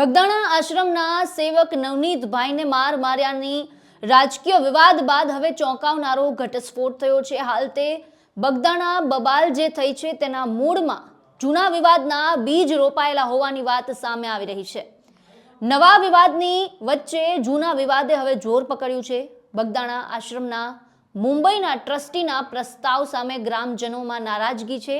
બગદાણા આશ્રમના સેવક નવનીતભાઈને માર માર્યાની રાજકીય વિવાદ બાદ હવે ચોંકાવનારો ઘટસ્ફોટ થયો છે. હાલ તે બગદાણા બબાલ જે થઈ છે તેના મૂળમાં જૂના વિવાદના બીજ રોપાયેલા હોવાની વાત સામે આવી રહી છે. નવા વિવાદની વચ્ચે જૂના વિવાદે હવે જોર પકડ્યું છે. બગદાણા આશ્રમના મુંબઈના ટ્રસ્ટીના પ્રસ્તાવ સામે ગ્રામજનોમાં નારાજગી છે.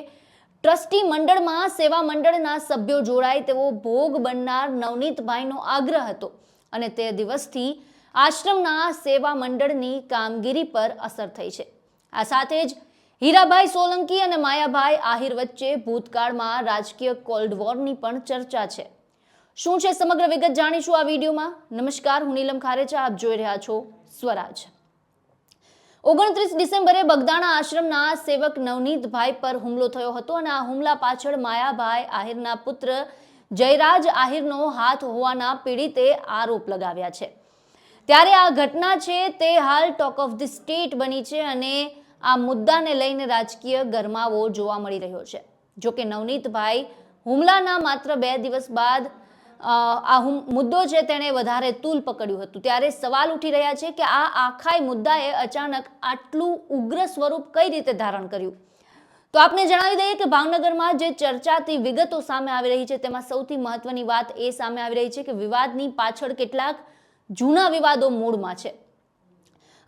ટ્રસ્ટી મંડળમાં સેવા મંડળના સભ્યો જોડાય તેવો ભોગ બનનાર નવનીતભાઈનો આગ્રહ હતો અને તે દિવસથી આશ્રમના સેવા મંડળની કામગીરી પર અસર થઈ છે. આ સાથે જ હીરાભાઈ સોલંકી અને માયાભાઈ આહિર વચ્ચે ભૂતકાળમાં રાજકીય કોલ્ડ વોરની પણ ચર્ચા છે. શું છે સમગ્ર વિગત જાણીશું આ વિડીયોમાં? નમસ્કાર, હું નીલમ ખારેચા, આપ જોઈ રહ્યા છો સ્વરાજ. ઓગણત્રીસ ડિસેમ્બરે બગદાણા આશ્રમના સેવક નવનીતભાઈ પર હુમલો થયો હતો અને આ હુમલા પાછળ માયાભાઈ આહિરના પુત્ર જયરાજ આહિરનો હાથ હોવાના પીડિતે આરોપ લગાવ્યા છે. ત્યારે આ ઘટના છે તે હાલ ટોક ઓફ ધી સ્ટેટ બની છે અને આ મુદ્દાને લઈને રાજકીય ગરમાવો જોવા મળી રહ્યો છે. જોકે નવનીતભાઈ હુમલાના માત્ર બે દિવસ બાદ આ મુદ્દો છે તેણે વધારે તૂલ પકડ્યું હતું, ત્યારે સવાલ ઉઠી રહ્યા છે કે આ આખાય મુદ્દાએ અચાનક આટલું ઉગ્ર સ્વરૂપ કઈ રીતે ધારણ કર્યું? તો આપને જણાવી દઈએ કે ભાવનગરમાં જે ચર્ચાતી વિગતો સામે આવી રહી છે, તેમાં સૌથી મહત્વની વાત એ સામે આવી રહી છે કે વિવાદની પાછળ કેટલાક જૂના વિવાદો મૂળમાં છે.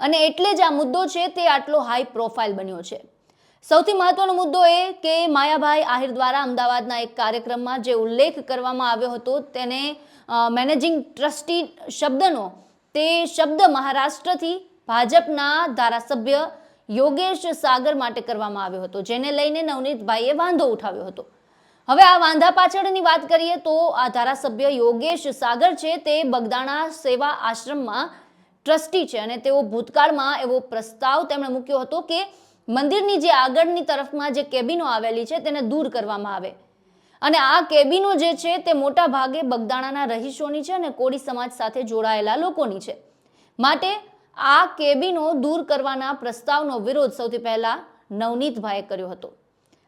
અને એટલે જ આ મુદ્દો છે તે આટલો હાઈ પ્રોફાઇલ બન્યો છે. સૌથી મહત્વનો મુદ્દો એ કે માયાભાઈ આહિર દ્વારા અમદાવાદના એક કાર્યક્રમમાં જે ઉલ્લેખ કરવામાં આવ્યો હતો, તેને મેનેજિંગ ટ્રસ્ટી શબ્દનો, તે શબ્દ મહારાષ્ટ્રથી ભાજપના ધારાસભ્ય યોગેશ સાગર માટે કરવામાં આવ્યો હતો, જેને લઈને નવનીતભાઈએ વાંધો ઉઠાવ્યો હતો. હવે આ વાંધા પાછળની વાત કરીએ તો આ ધારાસભ્ય યોગેશ સાગર છે, તે બગદાણા સેવા આશ્રમમાં ટ્રસ્ટી છે અને તેઓ ભૂતકાળમાં એવો પ્રસ્તાવ તેમણે મૂક્યો હતો કે મંદિરની જે આગળની તરફમાં જે કેબિનો આવેલી છે તેને દૂર કરવામાં આવે. અને આ કેબિનો જે છે તે મોટા ભાગે બગદાણાના રહીશોની છે અને કોળી સમાજ સાથે જોડાયેલા લોકોની છે. માટે આ કેબિનો દૂર કરવાના પ્રસ્તાવનો વિરોધ સૌથી પહેલા નવનીતભાઈએ કર્યો હતો.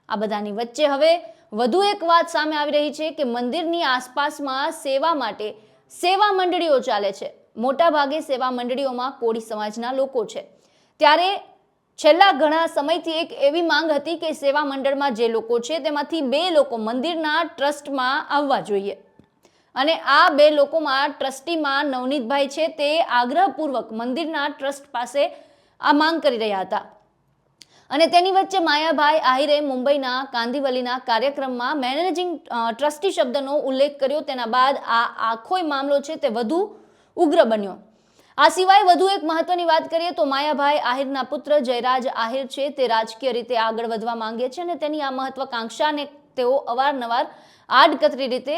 આ બધાની વચ્ચે હવે વધુ એક વાત સામે આવી રહી છે કે મંદિરની આસપાસમાં સેવા માટે સેવા મંડળીઓ ચાલે છે. મોટા ભાગે સેવા મંડળીઓમાં કોળી સમાજના લોકો છે. ત્યારે છેલ્લા ઘણા સમયથી એક એવી માંગ હતી કે સેવા મંડળમાં જે લોકો છે તેમાંથી બે લોકો મંદિરના ટ્રસ્ટમાં આવવા જોઈએ. અને આ બે લોકોમાં ટ્રસ્ટીમાં નવનીતભાઈ છે તે આગ્રહપૂર્વક મંદિરના ટ્રસ્ટ પાસે આ માંગ કરી રહ્યા હતા. અને તેની વચ્ચે માયાભાઈ આહિરે મુંબઈના કાંદીવલીના કાર્યક્રમમાં મેનેજિંગ ટ્રસ્ટી શબ્દનો ઉલ્લેખ કર્યો. તેના બાદ આ આખોય મામલો છે તે વધુ ઉગ્ર બન્યો. આ સિવાય વધુ એક મહત્વની વાત કરીએ તો માયાભાઈ આહિરના પુત્ર જયરાજ આહિર છે. તે રાજકીય રીતે આગળ વધવા માંગે છે અને તેની આ મહત્વાકાંક્ષાને તેઓ અવારનવાર આડકતરી રીતે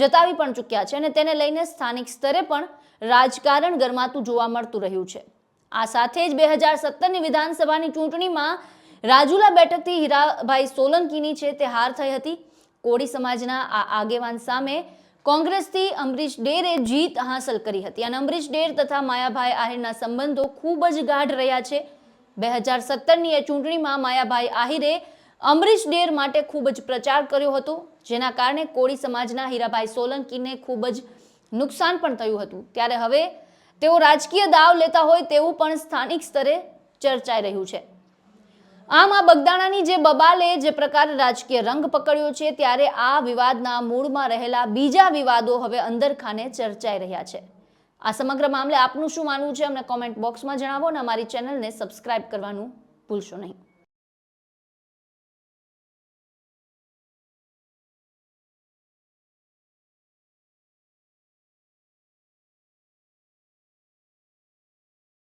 જતાવી પણ ચૂક્યા છે અને તેને લઈને સ્થાનિક સ્તરે પણ રાજકારણ ગરમાતું જોવા મળતું રહ્યું છે. આ સાથે જ બે હજાર સત્તરની વિધાનસભાની ચૂંટણીમાં રાજુલા બેઠકથી હીરાભાઈ સોલંકીની છે તે હાર થઈ હતી. કોળી સમાજના આ આગેવાન સામે કોંગ્રેસથી અમરીશ ડેરે જીત હાંસલ કરી હતી. અને અમરીશ ડેર તથા માયાભાઈ આહિરના સંબંધો ખૂબ જ ગાઢ રહ્યા છે. બે હજાર સત્તરની એ ચૂંટણીમાં માયાભાઈ આહિરે અમરીશ ડેર માટે ખૂબ જ પ્રચાર કર્યો હતો, જેના કારણે કોળી સમાજના હીરાભાઈ સોલંકીને ખૂબ જ નુકસાન પણ થયું હતું. ત્યારે હવે તેઓ રાજકીય દાવ લેતા હોય તેવું પણ સ્થાનિક સ્તરે ચર્ચાઈ રહ્યું છે. આમ આ બગદાણાની જે બબાલે જે પ્રકારે રાજકીય રંગ પકડ્યો છે, ત્યારે આ વિવાદના મૂળમાં રહેલા બીજા વિવાદો હવે અંદરખાને ચર્ચાઈ રહ્યા છે. આ સમગ્ર મામલે આપનું શું માનવું છે, અમને કોમેન્ટ બોક્સમાં જણાવો અને અમારી ચેનલને સબસ્ક્રાઇબ કરવાનું ભૂલશો નહીં.